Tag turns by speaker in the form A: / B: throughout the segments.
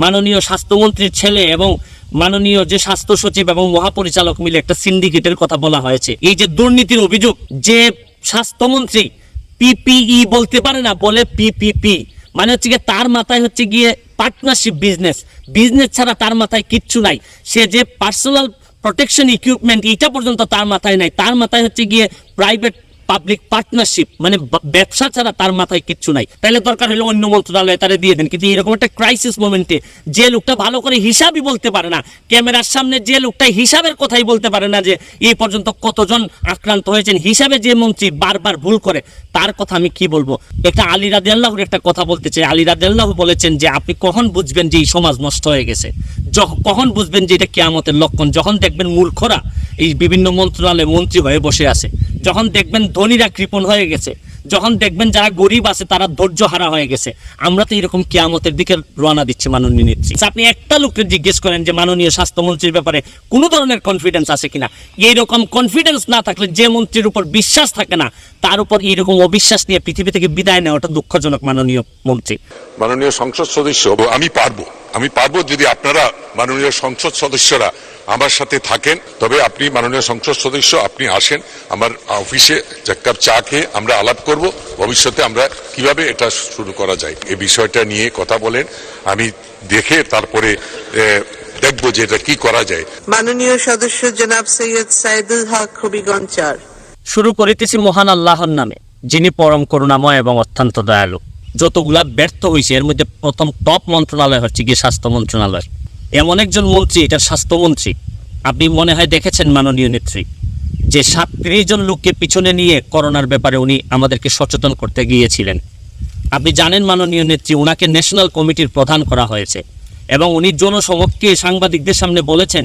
A: মাননীয় স্বাস্থ্যমন্ত্রীর ছেলে এবং মাননীয় যে স্বাস্থ্য সচিব এবং মহাপরিচালক মিলে একটা সিন্ডিকেটের কথা বলা হয়েছে। এই যে দুর্নীতির অভিযোগ, যে স্বাস্থ্যমন্ত্রী পিপিই বলতে পারে না, বলে পিপিপি মানে হচ্ছে গিয়ে তার মাথায় হচ্ছে গিয়ে পার্টনারশিপ বিজনেস। বিজনেস ছাড়া তার মাথায় কিচ্ছু নাই। সে যে পার্সোনাল প্রোটেকশন ইকুইপমেন্ট এটা পর্যন্ত তার মাথায় নাই। তার মাথায় হচ্ছে গিয়ে প্রাইভেট পাবলিক পার্টনারশিপ মানে ব্যবসা ছাড়া তার মাথায় কিচ্ছু নাই। তাহলে দরকার হলে অন্য মন্ত্রণালয়ে তারা দিয়ে দেন। কিন্তু এরকম একটা ক্রাইসিস মোমেন্টে যে লোকটা ভালো করে হিসাবই বলতে পারে না, ক্যামেরার সামনে যে লোকটা হিসাবের কথাই বলতে পারে না যে এই পর্যন্ত কতজন আক্রান্ত হয়েছেন, হিসাবে যে মন্ত্রী বারবার ভুল করে, তার কথা আমি কি বলব? একটা আলী রাজি আল্লাহর একটা কথা বলতে চাই। আলী রাজি আল্লাহ বলেছেন যে, আপনি কখন বুঝবেন যে এই সমাজ নষ্ট হয়ে গেছে? কখন বুঝবেন যে এটা কেয়ামতের লক্ষণ? যখন দেখবেন মূর্খরা এই বিভিন্ন মন্ত্রণালয়ে মন্ত্রী হয়ে বসে আছে, যখন দেখবেন ধনীরা কৃপণ হয়ে গেছে। যখন দেখবেন যারা গরিব আছে, তারা ধৈর্য হারা হয়ে গেছে। আমরা তো এরকম কেয়ামতের দিকে রওনা দিচ্ছি মাননীয় নেত্রী। আপনি একটা লোককে জিজ্ঞেস করেন যে, মাননীয় স্বাস্থ্যমন্ত্রীর ব্যাপারে কোনো ধরনের কনফিডেন্স আছে কিনা? এইরকম কনফিডেন্স না থাকলে যে মন্ত্রীর উপর বিশ্বাস থাকে না, তার উপর এইরকম অবিশ্বাস নিয়ে পৃথিবী থেকে বিদায় নেওয়াটা দুঃখজনক, মাননীয় মন্ত্রী।
B: মাননীয় সংসদ সদস্য আমি পারব। আমি পারব যদি আপনারা, মাননীয় সংসদ সদস্যরা আমার সাথে থাকেন। তবে আপনি, মাননীয় সংসদ সদস্য, আপনি আসেন। আমার অফিসে চা খেয়ে আমরা আলাপ করব ভবিষ্যতে আমরা কীভাবে এটা শুরু করা যায়? এই বিষয়টা নিয়ে কথা বলেন। আমি দেখে তারপরে দেখব যে এটা কি করা যায়।
C: মাননীয় সদস্য জনাব সৈয়দ সাইদুল হক হবিগঞ্জ চার
A: শুরু করিতেছি মহান আল্লাহর নামে যিনি পরম করুণাময় এবং অত্যন্ত দয়ালু। যতগুলা ব্যর্থ হয়েছে এর মধ্যে প্রথম টপ মন্ত্রণালয় হচ্ছে গিয়ে স্বাস্থ্য মন্ত্রণালয়। এমন একজন মন্ত্রী এটা স্বাস্থ্যমন্ত্রী আপনি মনে হয় দেখেছেন মাননীয় নেত্রী। যে সাতত্রিশ জন লোককে পিছনে নিয়ে করোনার ব্যাপারে উনি আমাদেরকে সচেতন করতে গিয়েছিলেন। আপনি জানেন মাননীয় নেত্রী ওনাকে ন্যাশনাল কমিটির প্রধান করা হয়েছে এবং উনি জনসমক্ষে সাংবাদিকদের সামনে বলেছেন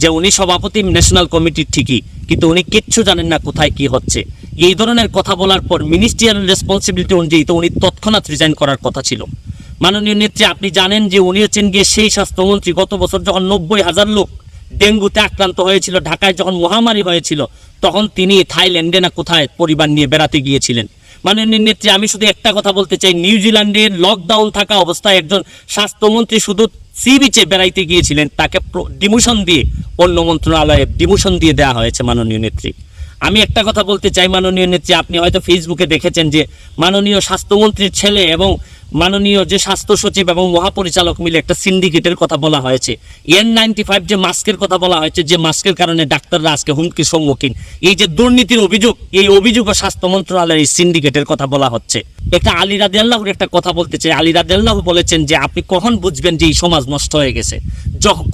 A: যে উনি সভাপতি ন্যাশনাল কমিটির ঠিকই, কিন্তু উনি কিচ্ছু জানেন না কোথায় কি হচ্ছে। এই ধরনের কথা বলার পর মিনিস্ট্রিয়াল রেসপন্সিবিলিটি অনুযায়ী তো উনি তৎক্ষণাৎ রিজাইন করার কথা ছিল। মাননীয় নেত্রী, আপনি জানেন যে উনি হচ্ছেন গিয়ে সেই স্বাস্থ্যমন্ত্রী, গত বছর যখন নব্বই হাজার লোক ডেঙ্গুতে আক্রান্ত হয়েছিল। ঢাকায় যখন মহামারী হয়েছিল, তখন তিনি থাইল্যান্ডে না কোথায় পরিবার নিয়ে বেড়াতে গিয়েছিলেন। মাননীয় নেত্রী, আমি শুধু একটা কথা বলতে চাই নিউজিল্যান্ডের লকডাউন থাকা অবস্থায় একজন স্বাস্থ্যমন্ত্রী শুধু সি বিচে বেড়াইতে গিয়েছিলেন, তাকে ডিমোশন দিয়ে অন্য মন্ত্রণালয়ে ডিমোশন দিয়ে দেওয়া হয়েছে মাননীয় নেত্রী। আমি একটা কথা বলতে চাই, মাননীয় নেত্রী, আপনি হয়তো ফেসবুকে দেখেছেন যে, মাননীয় স্বাস্থ্যমন্ত্রীর ছেলে এবং মাননীয় যে স্বাস্থ্য সচিব এবং মহাপরিচালক মিলে একটা সিন্ডিকেটের কথা বলা হয়েছে। এন নাইনটি যে মাস্কের কথা বলা হয়েছে, যে মাস্কের কারণে ডাক্তাররা আজকে হুমকির সম্মুখীন। এই যে দুর্নীতির অভিযোগ, এই অভিযোগ স্বাস্থ্য মন্ত্রণালয়ের এই সিন্ডিকেটের কথা বলা হচ্ছে। একটা আলী রাজি আল্লাহর একটা কথা বলতে চাই। আলী রাজি আল্লাহ বলেছেন যে, আপনি কখন বুঝবেন যে এই সমাজ নষ্ট হয়ে গেছে?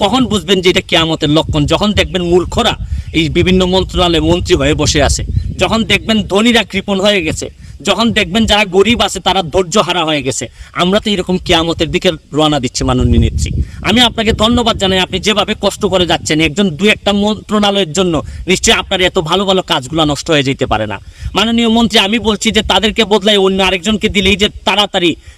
A: কখন বুঝবেন যে এটা কেয়ামতের লক্ষণ? যখন দেখবেন মূর্খরা এই বিভিন্ন মন্ত্রণালয়ে মন্ত্রী হয়ে বসে আছে, যখন দেখবেন ধনীরা কৃপণ হয়ে গেছে যখন দেখবেন যারা গরিব আছে, তারা ধৈর্য হারা হয়ে গেছে। আমরা তো এরকম কেয়ামতের দিকে রওনা দিচ্ছি মাননীয় নেত্রী। আমি আপনাকে ধন্যবাদ জানাই, আপনি যেভাবে কষ্ট করে যাচ্ছেন, একজন দু একটা মন্ত্রণালয়ের জন্য নিশ্চয়ই আপনার এত ভালো ভালো কাজগুলো নষ্ট হয়ে যেতে পারে না। মাননীয় মন্ত্রী, আমি বলছি যে তাদেরকে বদলাই অন্য আরেকজনকে দিলেই যে তাড়াতাড়ি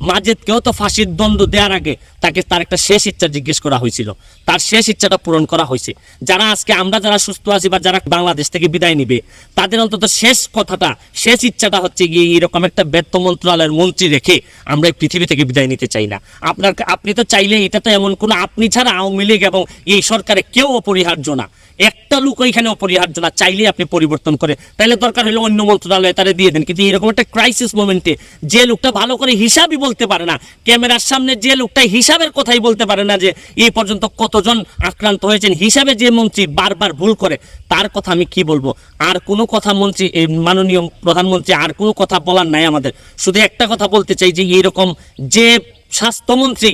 A: মাজেদকেও তো ফাঁসির দণ্ড দেওয়ার আগে তাকে তার একটা শেষ ইচ্ছা জিজ্ঞেস করা হয়েছিল। তার শেষ ইচ্ছাটা পূরণ করা হয়েছে। যারা আজকে আমরা যারা সুস্থ আছি বা যারা বাংলাদেশ থেকে বিদায় নিবে, তাদের অন্তত শেষ কথাটা, শেষ ইচ্ছাটা হচ্ছে গিয়ে এরকম একটা ব্যর্থ মন্ত্রণালয়ের মন্ত্রী রেখে আমরা এই পৃথিবী থেকে বিদায় নিতে চাই না। আপনার, আপনি তো চাইলে এটা তো এমন কোনো, আপনি ছাড়া আওয়ামী লীগ এবং এই সরকারে কেউ অপরিহার্য না। একটা লোক এখানে অপরিহার্য না চাইলে আপনি পরিবর্তন করে। তাহলে দরকার হলে অন্য মন্ত্রণালয়ে তারা দিয়ে দেন। কিন্তু এরকম একটা ক্রাইসিস মোমেন্টে যে লোকটা ভালো করে হিসাবই বলতে পারে না, ক্যামেরার সামনে যে লোকটা হিসাবের কথাই বলতে পারে না যে এই পর্যন্ত কতজন আক্রান্ত হয়েছেন, হিসাবে যে মন্ত্রী বারবার ভুল করে, তার কথা আমি কি বলব? আর কোনো কথা মন্ত্রী এই মাননীয় প্রধানমন্ত্রী, আর কোনো কথা বলার নাই আমাদের। শুধু একটা কথা বলতে চাই যে, এরকম যে স্বাস্থ্যমন্ত্রী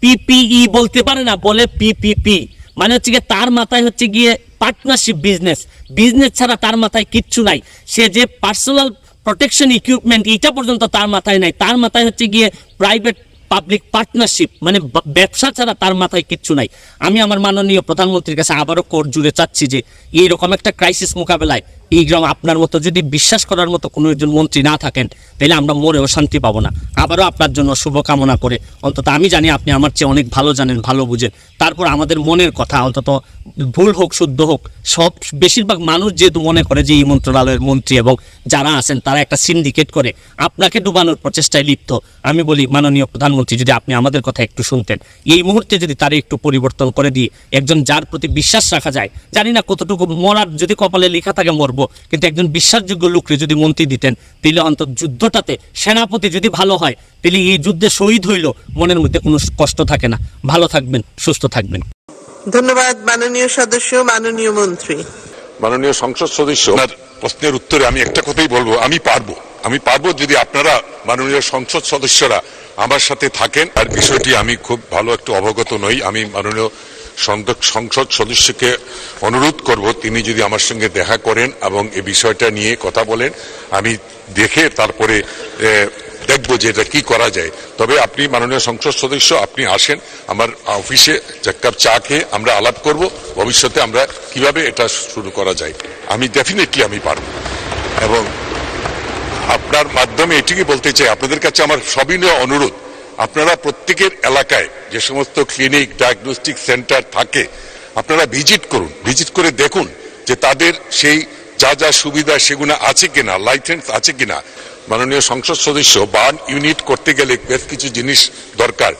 A: পিপিই বলতে পারে না, বলে পিপিপি মানে হচ্ছে গিয়ে তার মাথায় হচ্ছে গিয়ে পার্টনারশিপ বিজনেস বিজনেস ছাড়া তার মাথায় কিচ্ছু নাই। সে যে পার্সোনাল প্রোটেকশন ইকুইপমেন্ট এটা পর্যন্ত তার মাথায় নাই। তার মাথায় হচ্ছে গিয়ে প্রাইভেট পাবলিক পার্টনারশিপ মানে ব্যবসা ছাড়া তার মাথায় কিচ্ছু নাই। আমি আমার মাননীয় প্রধানমন্ত্রীর কাছে আবারও কোর্ট জুড়ে চাচ্ছি যে, এইরকম একটা ক্রাইসিস মোকাবেলায় এই গ্রাম আপনার মতো যদি বিশ্বাস করার মতো কোনো একজন মন্ত্রী না থাকেন, তাহলে আমরা মরেও শান্তি পাবো না। আবারও আপনার জন্য শুভকামনা করে, অন্তত আমি জানি আপনি আমার চেয়ে অনেক ভালো জানেন, ভালো বুঝেন। তারপর আমাদের মনের কথা, অন্তত ভুল হোক, শুদ্ধ হোক, সব, বেশিরভাগ মানুষ যেহেতু মনে করে যে এই মন্ত্রণালয়ের মন্ত্রী এবং যারা আছেন, তারা একটা সিন্ডিকেট করে, আপনাকে ডুবানোর প্রচেষ্টায় লিপ্ত। আমি বলি, মাননীয় প্রধানমন্ত্রী যদি আপনি আমাদের কথা একটু শুনতেন এই মুহূর্তে যদি তারা একটু পরিবর্তন করে দিয়ে একজন যার প্রতি বিশ্বাস রাখা যায় জানি না কতটুকু মরার যদি কপালে লেখা থাকে মরবো কিন্তু একজন বিশ্বাসযোগ্য লোককে যদি মন্ত্রী দিতেন তাহলে অন্তত যুদ্ধটাতে সেনাপতি যদি ভালো হয় তাহলে এই যুদ্ধে শহীদ হইল মনের মধ্যে কোনো কষ্ট থাকে না। ভালো থাকবেন সুস্থ থাকবেন।
C: ধন্যবাদ মাননীয় সদস্য মাননীয় মন্ত্রী।
B: মাননীয় সংসদ সদস্য আপনার প্রশ্নের উত্তরে আমি একটা কথাই বলব আমি পারব। আমি পারব যদি আপনারা মাননীয় সংসদ সদস্যরা আমার সাথে থাকেন। আর বিষয়টি আমি খুব ভালো একটু অবগত নই। আমি মাননীয় সংদ- সংসদ সদস্যকে অনুরোধ করব, তিনি যদি আমার সঙ্গে দেখা করেন এবং এই বিষয়টা নিয়ে কথা বলেন, আমি দেখে তারপরে দেখব যে এটা কি করা যায়। তবে আপনি মাননীয় সংসদ সদস্য, আপনি আসেন, আমার অফিসে এক কাপ চা খেয়ে আমরা আলাপ করব, ভবিষ্যতে আমরা কীভাবে এটা শুরু করা যায়। আমি ডেফিনেটলি আমি পারব। এবং আপনার মাধ্যমে এটিকে বলতে চাই। আপনাদের কাছে আমার সবিনয় অনুরোধ। আপনারা প্রত্যেকের এলাকায় যে সমস্ত ক্লিনিক ডায়াগনস্টিক সেন্টার থাকে, আপনারা ভিজিট করুন। ভিজিট করে দেখুন যে তাদের সেই যা যা সুবিধা সেগুলো আছে কিনা লাইসেন্স আছে কিনা। মাননীয় সংসদ সদস্য, বান ইউনিট করতে গেলে বেশ কিছু জিনিস দরকার।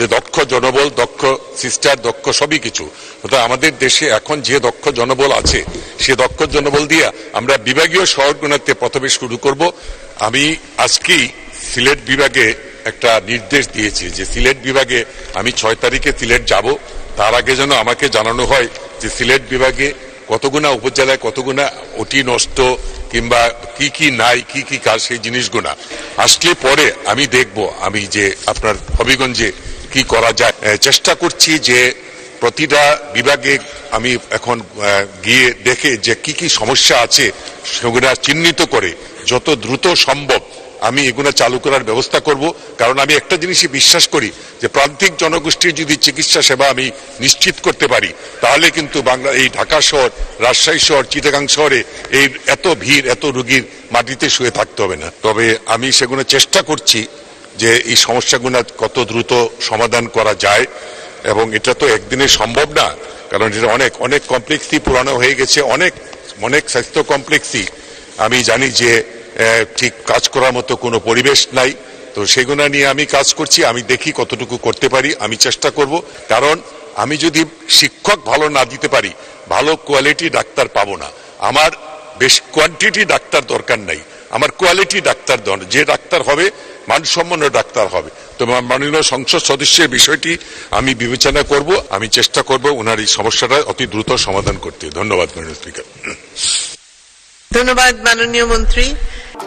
B: যে দক্ষ জনবল, দক্ষ সিস্টার দক্ষ সবই কিছু। অর্থাৎ আমাদের দেশে এখন যে দক্ষ জনবল আছে, সে দক্ষ জনবল দিয়ে আমরা বিভাগীয় শহরগুলোতে প্রথমে শুরু করব। আমি আজকেই সিলেট বিভাগে একটা নির্দেশ দিয়েছি যে সিলেট বিভাগে আমি ছয় তারিখে সিলেট যাব। তার আগে যেন আমাকে জানানো হয় যে সিলেট বিভাগে কতগুনা উপজেলায় কতগুনা অতি নষ্ট কিংবা কি কি নাই, কি কি কাজ, সেই জিনিসগুলা আসলে পরে আমি দেখব, আমি যে আপনার হবিগঞ্জে কি করা যায়? চেষ্টা করছি যে প্রতিটা বিভাগে আমি এখন গিয়ে দেখে যে কি কি সমস্যা আছে সেগুলা চিহ্নিত করে যত দ্রুত সম্ভব আমি এগুলো চালু করার ব্যবস্থা করব। কারণ আমি একটা জিনিসই বিশ্বাস করি যে প্রান্তিক জনগোষ্ঠীর যদি চিকিৎসা সেবা আমি নিশ্চিত করতে পারি, তাহলে কিন্তু বাংলা, এই ঢাকা শহর, রাজশাহী শহর, চিটাগাং শহরে এই এত ভিড়, এত রুগীর মাটিতে শুয়ে থাকতে হবে না। তবে আমি সেগুলো চেষ্টা করছি যে এই সমস্যাগুলো কত দ্রুত সমাধান করা যায়, এবং এটা তো একদিনে সম্ভব না, কারণ এটা অনেক অনেক কমপ্লেক্সই পুরানো হয়ে গেছে, অনেক অনেক স্বাস্থ্য কমপ্লেক্সই আমি জানি যে ঠিক কাজ করার মতো কোনো পরিবেশ নাই, তো সেগুলো নিয়ে আমি কাজ করছি, আমি দেখি কতটুকু করতে পারি, আমি চেষ্টা করব। কারণ আমি যদি শিক্ষক ভালো না দিতে পারি, ভালো কোয়ালিটি ডাক্তার পাবো না। আমার বেশ কোয়ান্টিটি ডাক্তার দরকার নাই, আমার কোয়ালিটি ডাক্তার যে ডাক্তার হবে মানসম্পন্ন ডাক্তার হবে। তো মাননীয় সংসদ সদস্যের বিষয়টি আমি বিবেচনা করব, আমি চেষ্টা করব ওনার এই সমস্যাটা অতি দ্রুত সমাধান করতে। ধন্যবাদ, মাননীয় স্পিকার।
C: ধন্যবাদ, মাননীয় মন্ত্রী।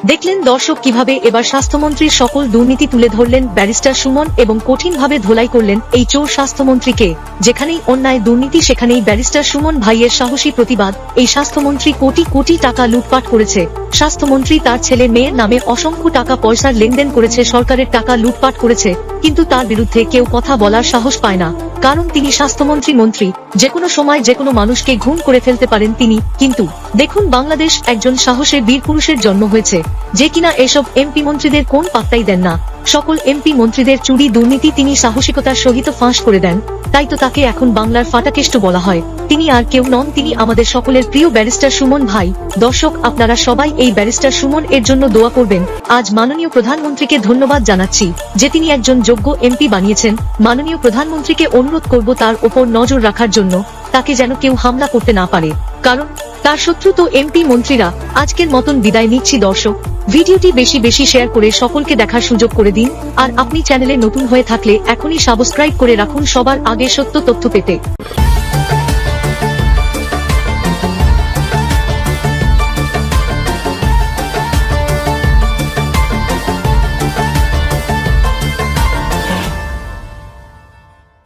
D: দেখলেন দর্শক কীভাবে এবার স্বাস্থ্যমন্ত্রীর সকল দুর্নীতি তুলে ধরলেন ব্যারিস্টার সুমন এবং কঠিনভাবে ধোলাই করলেন এই চোর স্বাস্থ্যমন্ত্রীকে। যেখানেই অন্যায় দুর্নীতি, সেখানেই ব্যারিস্টার সুমন ভাইয়ের সাহসী প্রতিবাদ। এই স্বাস্থ্যমন্ত্রী কোটি কোটি টাকা লুটপাট করেছে। স্বাস্থ্যমন্ত্রী তার ছেলে মেয়ের নামে অসংখ্য টাকা পয়সার লেনদেন করেছে, সরকারের টাকা লুটপাট করেছে। কিন্তু তার বিরুদ্ধে কেউ কথা বলার সাহস পায় না। কারণ তিনি স্বাস্থ্যমন্ত্রী, মন্ত্রী যে কোনো সময় যে কোনো মানুষকে ঘুম করে ফেলতে পারেন তিনি। কিন্তু দেখুন বাংলাদেশ একজন সাহসের বীর পুরুষের জন্ম হয়েছে, যে কিনা এসব এমপি মন্ত্রীদের কোন পাত্তাই দেন না। সকল এমপি মন্ত্রীদের চুরি দুর্নীতি তিনি সাহসিকতার সহিত ফাঁস করে দেন, তাই তো তাকে এখন বাংলার ফাটাকেষ্ট বলা হয়। তিনি আর কেউ নন, তিনি আমাদের সকলের প্রিয় ব্যারিস্টার সুমন ভাই। দর্শক, আপনারা সবাই এই ব্যারিস্টার সুমন এর জন্য দোয়া করবেন। আজ মাননীয় প্রধানমন্ত্রীকে ধন্যবাদ জানাচ্ছি, যে তিনি একজন যোগ্য এমপি বানিয়েছেন। মাননীয় প্রধানমন্ত্রীকে অনুরোধ করব তার ওপর নজর রাখার জন্য, তাকে যেন কেউ হামলা করতে না পারে। কারণ তার শত্রু তো এমপি মন্ত্রীরা। আজকের মতন বিদায় নিচ্ছি দর্শক। ভিডিওটি বেশি বেশি শেয়ার করে সকলকে দেখার সুযোগ করে দিন। আর আপনি চ্যানেলে নতুন হয়ে থাকলে এখনই সাবস্ক্রাইব করে রাখুন সবার আগে সত্য তথ্য পেতে।